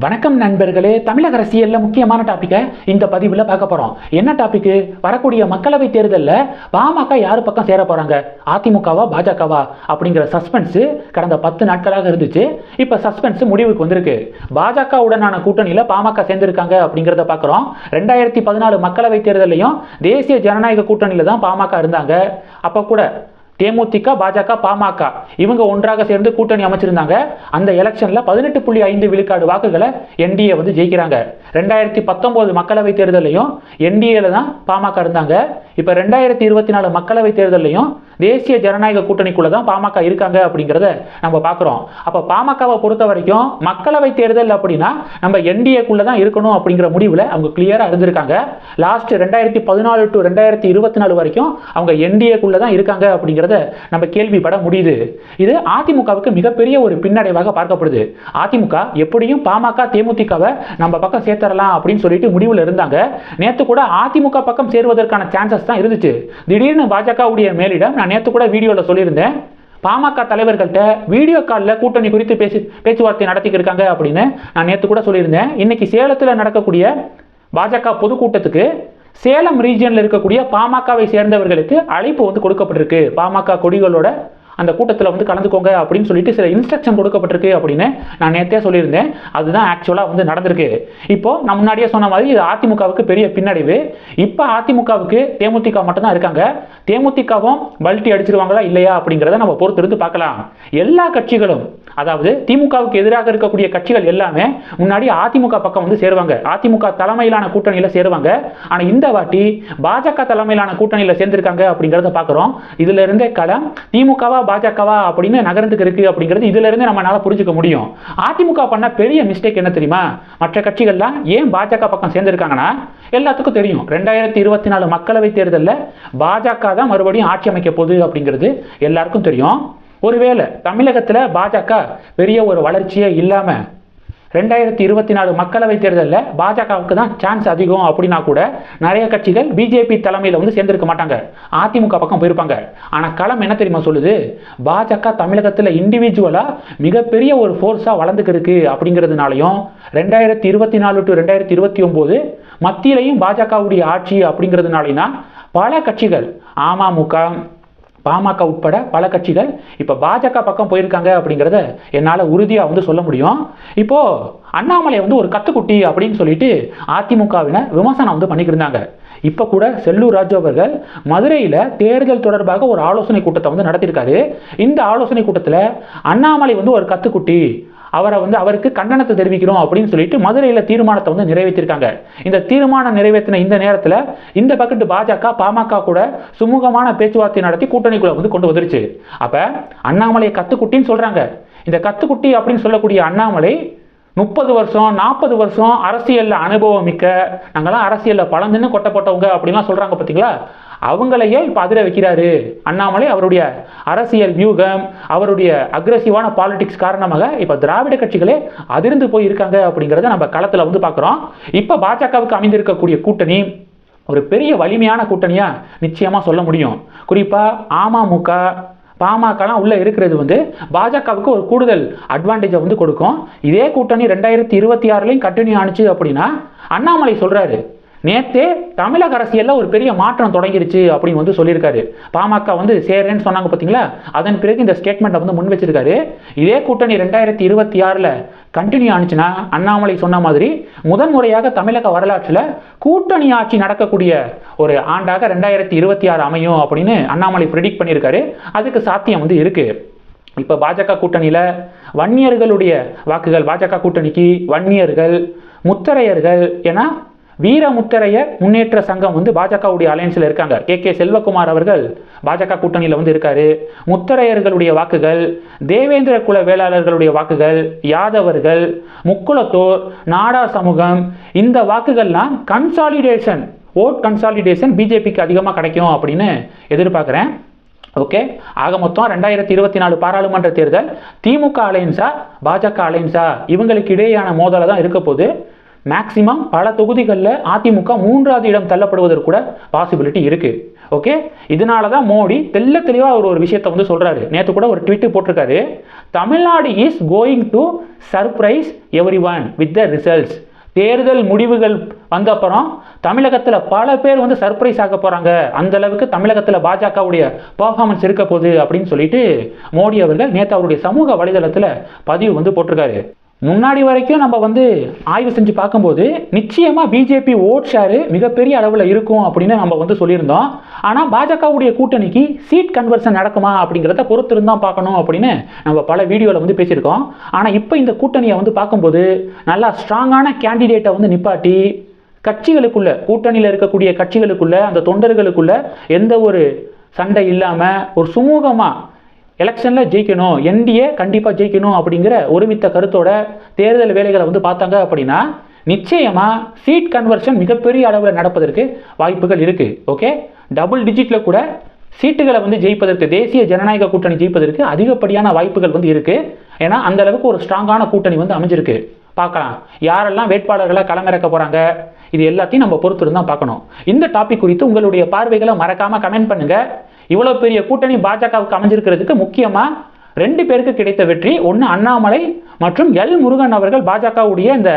வணக்கம் நண்பர்களே தமிழக அரசியல்ல முக்கியமான டாப்பிக்கை இந்த பதிவில் பார்க்க போறோம். என்ன டாபிக் வரக்கூடிய மக்களவை தேர்தலில் பாமக யார் பக்கம் சேர போறாங்க? அதிமுகவா பாஜகவா? அப்படிங்கிற சஸ்பென்ஸ் கடந்த பத்து நாட்களாக இருந்துச்சு. இப்போ சஸ்பென்ஸ் முடிவுக்கு வந்திருக்கு. பாஜக உடனான கூட்டணியில் பாமக சேர்ந்திருக்காங்க அப்படிங்கிறத பார்க்குறோம். ரெண்டாயிரத்தி பதினாலு மக்களவை தேர்தலையும் தேசிய ஜனநாயக கூட்டணியில் தான் பாமக இருந்தாங்க. அப்போ கூட தேமுதிக பாஜக பாமக. இவங்க ஒன்றாக சேர்ந்து கூட்டணி அமைச்சிருந்தாங்க. அந்த எலெக்ஷன்ல பதினெட்டு புள்ளி ஐந்து விழுக்காடு வாக்குகளை என்டிஏ வந்து ஜெயிக்கிறாங்க. ரெண்டாயிரத்தி பத்தொன்பது மக்களவை தேர்தலையும் என்டிஏல தான் பாமக இருந்தாங்க. இப்போ ரெண்டாயிரத்தி இருபத்தி நாலு மக்களவை தேர்தலையும் தேசிய ஜனநாயக கூட்டணிக்குள்ள தான் பாமக இருக்காங்க அப்படிங்கிறத நம்ம பார்க்குறோம். அப்போ பாமகவை பொறுத்த வரைக்கும் மக்களவை தேர்தல் அப்படின்னா நம்ம என்டிஏக்குள்ள தான் இருக்கணும் அப்படிங்கிற முடிவில் அவங்க கிளியராக இருந்திருக்காங்க. லாஸ்ட் ரெண்டாயிரத்தி பதினாலு டு ரெண்டாயிரத்தி இருபத்தி நாலு வரைக்கும் அவங்க என்டிஏக்குள்ள தான் இருக்காங்க அப்படிங்கிறத நம்ம கேள்விப்பட முடியுது. இது அதிமுகவுக்கு மிகப்பெரிய ஒரு பின்னடைவாக பார்க்கப்படுது. அதிமுக எப்படியும் பாமக தேமுதிகவை நம்ம பக்கம் சேர்த்தரலாம் அப்படின்னு சொல்லிட்டு முடிவில் இருந்தாங்க. நேற்று கூட அதிமுக பக்கம் சேருவதற்கான சான்சஸ் தான் இருந்துச்சு. திடீர்னு பாஜகவுடைய மேலிடம் நான் நேற்று கூட வீடியோவில் சொல்லியிருந்தேன். பாமக தலைவர்கள்ட்ட வீடியோ காலில் கூட்டணி குறித்து பேசி பேச்சுவார்த்தை நடத்திக்கிருக்காங்க அப்படின்னு நான் நேற்று கூட சொல்லியிருந்தேன். இன்னைக்கு சேலத்தில் நடக்கக்கூடிய பாஜக பொதுக்கூட்டத்துக்கு சேலம் ரீஜியனில் இருக்கக்கூடிய பாமகவை சேர்ந்தவர்களுக்கு அழைப்பு வந்து கொடுக்கப்பட்டிருக்கு. பாமக கொடிகளோட அந்த கூட்டத்தில் வந்து கலந்துக்கோங்க அப்படின்னு சொல்லிட்டு சில இன்ஸ்ட்ரக்ஷன் கொடுக்கப்பட்டிருக்கு அப்படின்னு நான் நேற்றே சொல்லியிருந்தேன். அதுதான் ஆக்சுவலாக வந்து நடந்திருக்கு. இப்போ நான் முன்னாடியே சொன்ன மாதிரி இது அதிமுகவுக்கு பெரிய பின்னடைவு. இப்போ அதிமுகவுக்கு தேமுதிக மட்டும்தான் இருக்காங்க. தேமுதிகவும் பல்ட்டி அடிச்சிருவாங்களா இல்லையா அப்படிங்கிறத நம்ம பொறுத்திருந்து பார்க்கலாம். எல்லா கட்சிகளும் அதாவது திமுகவுக்கு எதிராக இருக்கக்கூடிய கட்சிகள் எல்லாமே முன்னாடி அதிமுக பக்கம் வந்து சேருவாங்க. அதிமுக தலைமையிலான கூட்டணியில் சேருவாங்க. ஆனால் இந்த வாட்டி பாஜக தலைமையிலான கூட்டணியில் சேர்ந்திருக்காங்க அப்படிங்கிறத பார்க்குறோம். இதுல இருந்தே களம் திமுகவா பாஜகவா அப்படின்னு நகரத்துக்கு இருக்குது அப்படிங்கிறது இதிலிருந்து நம்மளால் நம்மளால புரிஞ்சுக்க முடியும். அதிமுக பண்ண பெரிய மிஸ்டேக் என்ன தெரியுமா? மற்ற கட்சிகள்லாம் ஏன் பாஜக பக்கம் சேர்ந்துருக்காங்கன்னா எல்லாத்துக்கும் தெரியும். ரெண்டாயிரத்தி இருபத்தி நாலு மக்களவை தேர்தலில் பாஜக தான் மறுபடியும் ஆட்சி அமைக்க போகுது அப்படிங்கிறது எல்லாருக்கும் தெரியும். ஒருவேளை தமிழகத்தில் பாஜக பெரிய ஒரு வளர்ச்சியே இல்லாமல் ரெண்டாயிரத்தி இருபத்தி நாலு மக்களவை தேர்தலில் பாஜகவுக்கு தான் சான்ஸ் அதிகம் அப்படின்னா கூட நிறைய கட்சிகள் பிஜேபி தலைமையில் வந்து சேர்ந்திருக்க மாட்டாங்க. அதிமுக பக்கம் போயிருப்பாங்க. ஆனால் களம் என்ன தெரியுமா சொல்லுது? பாஜக தமிழகத்தில் இண்டிவிஜுவலாக மிகப்பெரிய ஒரு ஃபோர்ஸாக வளர்ந்துக்கிருக்கு அப்படிங்கிறதுனாலையும் ரெண்டாயிரத்தி இருபத்தி நாலு டு ரெண்டாயிரத்தி இருபத்தி ஒம்போது மத்தியிலையும் பாஜகவுடைய ஆட்சி அப்படிங்கிறதுனாலைனா பல கட்சிகள் அமமுக பாமக உட்பட பல கட்சிகள் இப்போ பாஜக பக்கம் போயிருக்காங்க அப்படிங்கிறத என்னால் உறுதியாக வந்து சொல்ல முடியும். இப்போது அண்ணாமலை வந்து ஒரு கத்துக்குட்டி அப்படின்னு சொல்லிட்டு அதிமுகவினர் விமர்சனம் வந்து பண்ணிக்கிட்டு இருந்தாங்க இப்போ கூட செல்லூர் ராஜு அவர்கள் மதுரையில் தேர்தல் தொடர்பாக ஒரு ஆலோசனை கூட்டத்தை வந்து நடத்தியிருக்காரு. இந்த ஆலோசனை கூட்டத்தில் அண்ணாமலை வந்து ஒரு கத்துக்குட்டி அவரை வந்து அவருக்கு கண்டனத்தை தெரிவிக்கிறோம் அப்படின்னு சொல்லிட்டு மதுரையில் தீர்மானத்தை வந்து நிறைவேற்றிருக்காங்க. இந்த தீர்மானம் நிறைவேற்றின இந்த நேரத்தில் இந்த பக்கத்து பாஜக பாமக கூட சுமூகமான பேச்சுவார்த்தை நடத்தி கூட்டணிக்குள்ள வந்து கொண்டு வந்துருச்சு. அப்போ அண்ணாமலையை கத்துக்குட்டின்னு சொல்கிறாங்க இந்த கத்துக்குட்டி அப்படின்னு சொல்லக்கூடிய அண்ணாமலை முப்பது வருஷம் நாற்பது வருஷம் அரசியலில் அனுபவம் மிக்க நாங்களாம் அரசியலில் பழந்துன்னு கொட்டப்பட்டவங்க அப்படின்லாம் சொல்கிறாங்க பார்த்தீங்களா அவங்களையே இப்போ அதிர வைக்கிறாரு? அண்ணாமலை அவருடைய அரசியல் வியூகம் அவருடைய அக்ரஸிவான பாலிடிக்ஸ் காரணமாக இப்போ திராவிட கட்சிகளே அதிர்ந்து போய் இருக்காங்க அப்படிங்கிறத நம்ம களத்தில் வந்து பார்க்குறோம் இப்போ பாஜகவுக்கு அமைந்திருக்கக்கூடிய கூட்டணி ஒரு பெரிய வலிமையான கூட்டணியாக நிச்சயமாக சொல்ல முடியும். குறிப்பாக அமமுக பாமகலாம் உள்ள இருக்கிறது வந்து பாஜகவுக்கு ஒரு கூடுதல் அட்வான்டேஜை வந்து கொடுக்கும். இதே கூட்டணி ரெண்டாயிரத்தி இருபத்தி ஆறுலையும் கண்டினியூ ஆனிச்சு அப்படின்னா அண்ணாமலை சொல்கிறாரு நேற்றே தமிழக அரசியலில் ஒரு பெரிய மாற்றம் தொடங்கிருச்சு அப்படின்னு வந்து சொல்லியிருக்காரு. பாமக வந்து சேரேன்னு சொன்னாங்க பார்த்தீங்களா அதன் பிறகு இந்த ஸ்டேட்மெண்ட்டை வந்து முன் வச்சிருக்காரு. இதே கூட்டணி ரெண்டாயிரத்தி இருபத்தி ஆறில் கண்டினியூ ஆனிச்சுன்னா அண்ணாமலை சொன்ன மாதிரி முதன்முறையாக தமிழக வரலாற்றில் கூட்டணி ஆட்சி நடக்கக்கூடிய ஒரு ஆண்டாக ரெண்டாயிரத்தி இருபத்தி ஆறு அமையும் அப்படின்னு அண்ணாமலை ப்ரிடிக்ட் பண்ணியிருக்காரு. அதுக்கு சாத்தியம் வந்து இருக்குது இப்போ பாஜக கூட்டணியில் வன்னியர்களுடைய வாக்குகள் பாஜக கூட்டணிக்கு வன்னியர்கள் முத்தரையர்கள் ஏன்னா வீரமுத்தரையர் முன்னேற்ற சங்கம் வந்து பாஜகவுடைய அலையன்ஸில் இருக்காங்க. கே. கே. செல்வகுமார் அவர்கள் பாஜக கூட்டணியில் வந்து இருக்காரு. முத்தரையர்களுடைய வாக்குகள் தேவேந்திர குல வேளாளர்களுடைய வாக்குகள் யாதவர்கள் முக்குளத்தோர் நாடா சமூகம் இந்த வாக்குகள்லாம் கன்சாலிடேஷன் ஓட் கன்சாலிடேஷன் பிஜேபிக்கு அதிகமாக கிடைக்கும் அப்படின்னு எதிர்பார்க்குறேன். ஓகே ஆக மொத்தம் ரெண்டாயிரத்தி இருபத்தி நாலு பாராளுமன்ற தேர்தல் திமுக அலையன்ஸா பாஜக அலையன்ஸா இவங்களுக்கு இடையேயான மோதலை தான் இருக்க போகுது. மேக்சிமம் பல தொகுதிகளில் அதிமுக மூன்றாவது இடம் தள்ளப்படுவதற்கு கூட பாசிபிலிட்டி இருக்குது ஓகே இதனால தான் மோடி தெல்ல தெளிவாக அவர் ஒரு விஷயத்தை வந்து சொல்கிறாரு நேற்று கூட ஒரு ட்விட்டு போட்டிருக்காரு. Tamil Nadu is going to surprise everyone with the results தேர்தல் முடிவுகள் வந்த அப்புறம் தமிழகத்தில் பல பேர் வந்து சர்ப்ரைஸ் ஆக போகிறாங்க அந்த அளவுக்கு தமிழகத்தில் பாஜகவுடைய பர்ஃபார்மன்ஸ் இருக்க போகுது அப்படின்னு சொல்லிட்டு மோடி அவர்கள் நேற்று அவருடைய சமூக வலைதளத்தில் பதிவு வந்து போட்டிருக்காரு. முன்னாடி வரைக்கும் நம்ம வந்து ஆய்வு செஞ்சு பார்க்கும்போது நிச்சயமாக பிஜேபி ஓட் ஷேரு மிகப்பெரிய அளவில் இருக்கும் அப்படின்னு நம்ம வந்து சொல்லியிருந்தோம். ஆனால் பாஜகவுடைய கூட்டணிக்கு சீட் கன்வர்ஷன் நடக்குமா அப்படிங்கிறத பொறுத்திருந்தான் பார்க்கணும் அப்படின்னு நம்ம பல வீடியோவில் வந்து பேசியிருக்கோம். ஆனால் இப்போ இந்த கூட்டணியை வந்து பார்க்கும்போது நல்லா ஸ்ட்ராங்கான கேண்டிடேட்டை வந்து நிப்பாட்டி கட்சிகளுக்குள்ள கூட்டணியில் இருக்கக்கூடிய கட்சிகளுக்குள்ள அந்த தொண்டர்களுக்குள்ள எந்த ஒரு சண்டை இல்லாமல் ஒரு சுமூகமாக எலெக்ஷனில் ஜெயிக்கணும் என்டிஏ கண்டிப்பாக ஜெயிக்கணும் அப்படிங்கிற ஒருமித்த கருத்தோட தேர்தல் வேலைகளை வந்து பார்த்தாங்க அப்படின்னா நிச்சயமாக சீட் கன்வர்ஷன் மிகப்பெரிய அளவில் நடப்பதற்கு வாய்ப்புகள் இருக்குது ஓகே டபுள் டிஜிட்டில் கூட சீட்டுகளை வந்து ஜெயிப்பதற்கு தேசிய ஜனநாயக கூட்டணி ஜெயிப்பதற்கு அதிகப்படியான வாய்ப்புகள் வந்து இருக்குது ஏன்னா அந்த அளவுக்கு ஒரு ஸ்ட்ராங்கான கூட்டணி வந்து அமைஞ்சிருக்கு. பார்க்கலாம். யாரெல்லாம் வேட்பாளர்களை களமிறக்க போகிறாங்க இது எல்லாத்தையும் நம்ம பொறுத்து தான் பார்க்கணும். இந்த டாபிக் குறித்து உங்களுடைய பார்வைகளை மறக்காமல் கமெண்ட் பண்ணுங்கள் இவ்வளோ பெரிய கூட்டணி பாஜகவுக்கு அமைஞ்சிருக்கிறதுக்கு முக்கியமாக ரெண்டு பேருக்கு கிடைத்த வெற்றி ஒன்று அண்ணாமலை மற்றும் எல் முருகன் அவர்கள் பாஜகவுடைய இந்த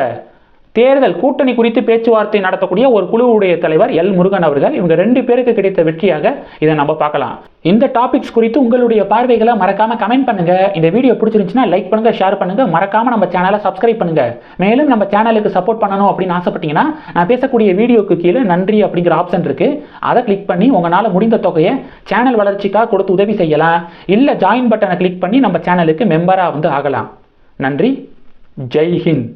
தேர்தல் கூட்டணி குறித்து பேச்சுவார்த்தை நடத்தக்கூடிய ஒரு குழுவுடைய தலைவர் எல். முருகன் அவர்கள். இவங்க ரெண்டு பேருக்கு கிடைத்த வெற்றியாக இதை நம்ம பார்க்கலாம். இந்த டாபிக்ஸ் குறித்து உங்களுடைய பார்வைகளை மறக்காம கமெண்ட் பண்ணுங்க. இந்த வீடியோ பிடிச்சிருந்துச்சுன்னா லைக் பண்ணுங்க ஷேர் பண்ணுங்க. மறக்காம நம்ம சேனலை சப்ஸ்கிரைப் பண்ணுங்க. மேலும் நம்ம சேனலுக்கு சப்போர்ட் பண்ணணும் அப்படின்னு ஆசைப்பட்டீங்கன்னா நான் பேசக்கூடிய வீடியோக்கு கீழே நன்றி அப்படிங்கிற ஆப்ஷன் இருக்கு. அதை கிளிக் பண்ணி உங்களால் முடிந்த தொகையை சேனல் வளர்ச்சிக்காக கொடுத்து உதவி செய்யலாம். இல்லை ஜாயின் பட்டனை கிளிக் பண்ணி நம்ம சேனலுக்கு மெம்பராக வந்து ஆகலாம். நன்றி. ஜெய் ஹிந்த்.